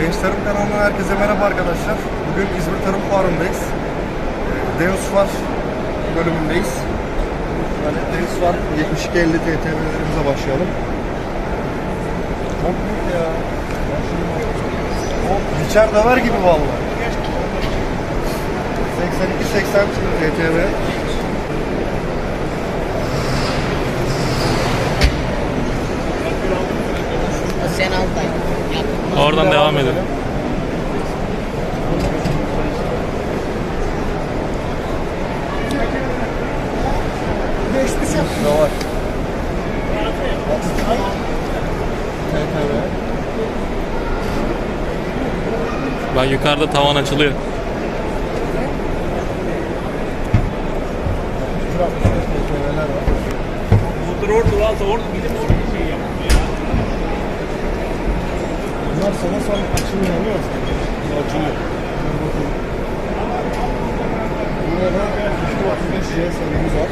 Genç Tarım kanalından herkese merhaba arkadaşlar. Bugün İzmir Tarım Fuarı'ndayız. Ee, Deus Var bölümündeyiz. Yani Deus Var 7250 TTB'lerimize başlayalım. Çok büyük ya. O biçer döver gibi vallahi. 82-80 TTB. 86 Oradan devam, devam edelim. edelim. Bak yukarıda tavan açılıyor. Bu orada orada bilim orada. Bunlar sana sonra açılmıyor mi? Açılıyor. Burada 35 J serimiz var.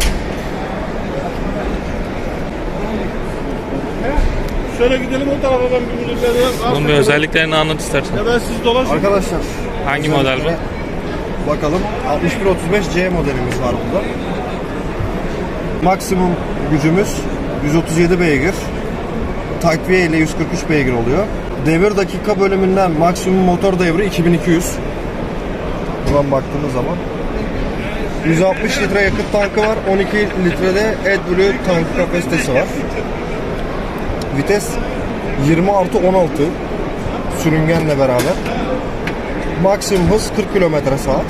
Şöyle gidelim o tarafa ben bir ürünleri Bunun bir özelliklerini anlat istersen. Ya ben siz dolaşın. Arkadaşlar Hangi model bu? Bakalım 6135 C modelimiz var burada. Maksimum gücümüz 137 beygir. Takviye ile 143 beygir oluyor. Devir dakika bölümünden maksimum motor devri 2200. Buradan baktığımız zaman 160 litre yakıt tankı var. 12 litrede AdBlue tank kapasitesi var. Vites 20 artı 16 sürüngenle beraber. Maksimum hız 40 km saat.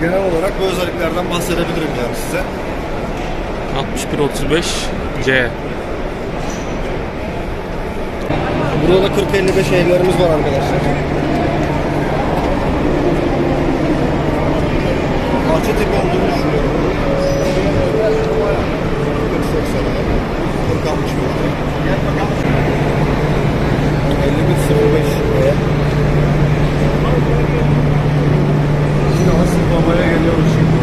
Genel olarak bu özelliklerden bahsedebilirim yani size. 6135 C. Burada da 40-55 eğrilerimiz var arkadaşlar. Parça tipi olduğunu düşünüyorum. 40-80 40 60 metre. 5105 E. Yine asıl babaya geliyoruz şimdi.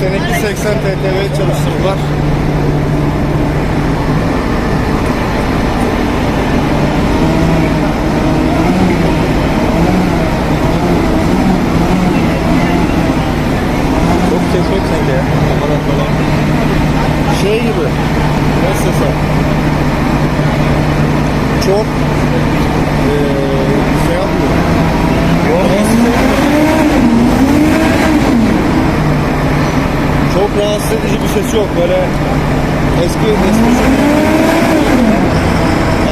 Seneki 80 TTV çalıştırdılar. Çok ses yok sence ya. Kafadan böyle. Şey gibi. Nasıl sesi? Çok eee şey yapmıyor. Çok rahatsız edici bir ses yok böyle eski eski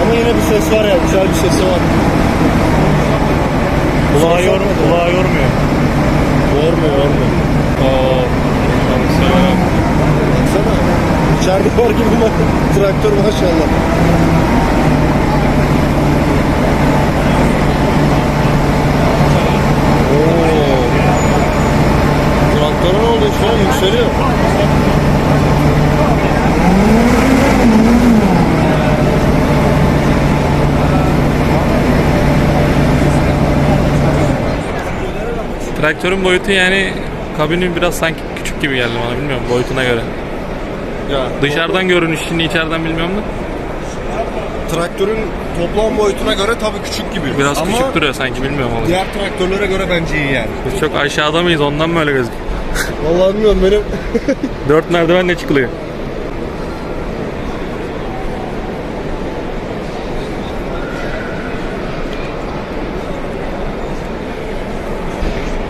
ama yine bir ses var ya güzel bir sesi var. Kulağı, yor, kulağı yormuyor. Yormuyor yormuyor. Oo. Baksana. Baksana içeride var gibi bak traktör maşallah. Oo. Traktörün ne oldu şu an yükseliyor. Traktörün boyutu yani kabinin biraz sanki küçük gibi geldi bana bilmiyorum boyutuna göre. Ya, Dışarıdan görünüşünü içeriden bilmiyorum da traktörün toplam boyutuna göre tabii küçük gibi. biraz Ama küçük duruyor sanki bilmiyorum ama. diğer traktörlere göre bence iyi yani. Biz çok aşağıda mıyız ondan mı öyle gözüküyor? Vallahi bilmiyorum benim Dört merdivenle çıkılıyor.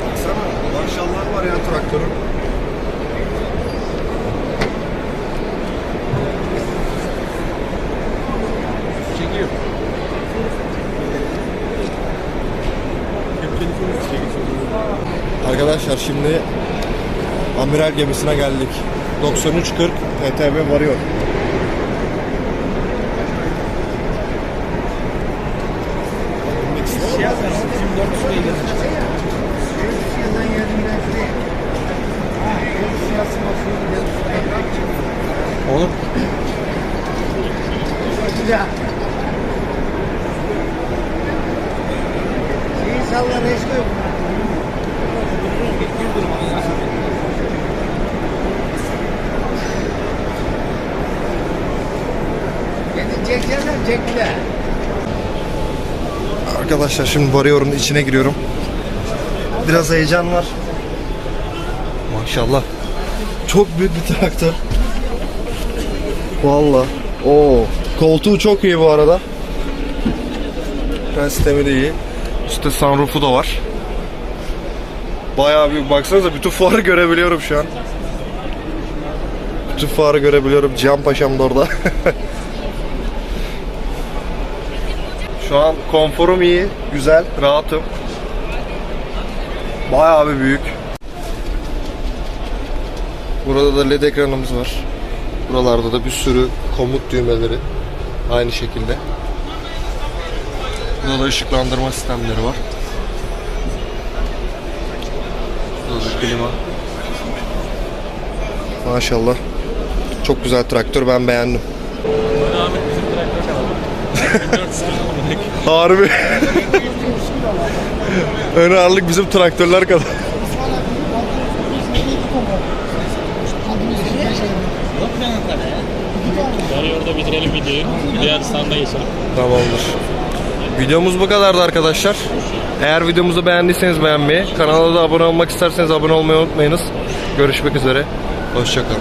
Baksana maşallah var ya traktörün. Çekiyor. Arkadaşlar şimdi amiral gemisine geldik. 9340 TTB varıyor. Şey yapmayalım. Bizim 400 beygir. Olur. Arkadaşlar şimdi varıyorum içine giriyorum. Biraz heyecan var. Maşallah. Çok büyük bir traktör. Valla. Oo. Koltuğu çok iyi bu arada. Fren sistemi de iyi. Üstte sunroofu da var. Bayağı bir baksanıza bütün fuarı görebiliyorum şu an. Bütün fuarı görebiliyorum. Cihan Paşam da orada. şu an konforum iyi, güzel, rahatım. Bayağı bir büyük. Burada da led ekranımız var. Buralarda da bir sürü komut düğmeleri. Aynı şekilde. Burada da ışıklandırma sistemleri var. Burada da klima. Maşallah. Çok güzel traktör ben beğendim. Ahmet bizim traktör kadar. 4 sıkıntı Harbi. Ön ağırlık bizim traktörler kadar. Bari orada bitirelim videoyu. Diğer standa geçelim. Tamamdır. Videomuz bu kadardı arkadaşlar. Eğer videomuzu beğendiyseniz beğenmeyi, kanala da abone olmak isterseniz abone olmayı unutmayınız. Görüşmek üzere. Hoşçakalın.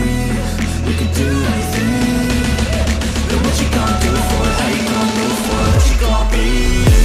what you gonna do for it? How you gonna do for it? What you gonna be?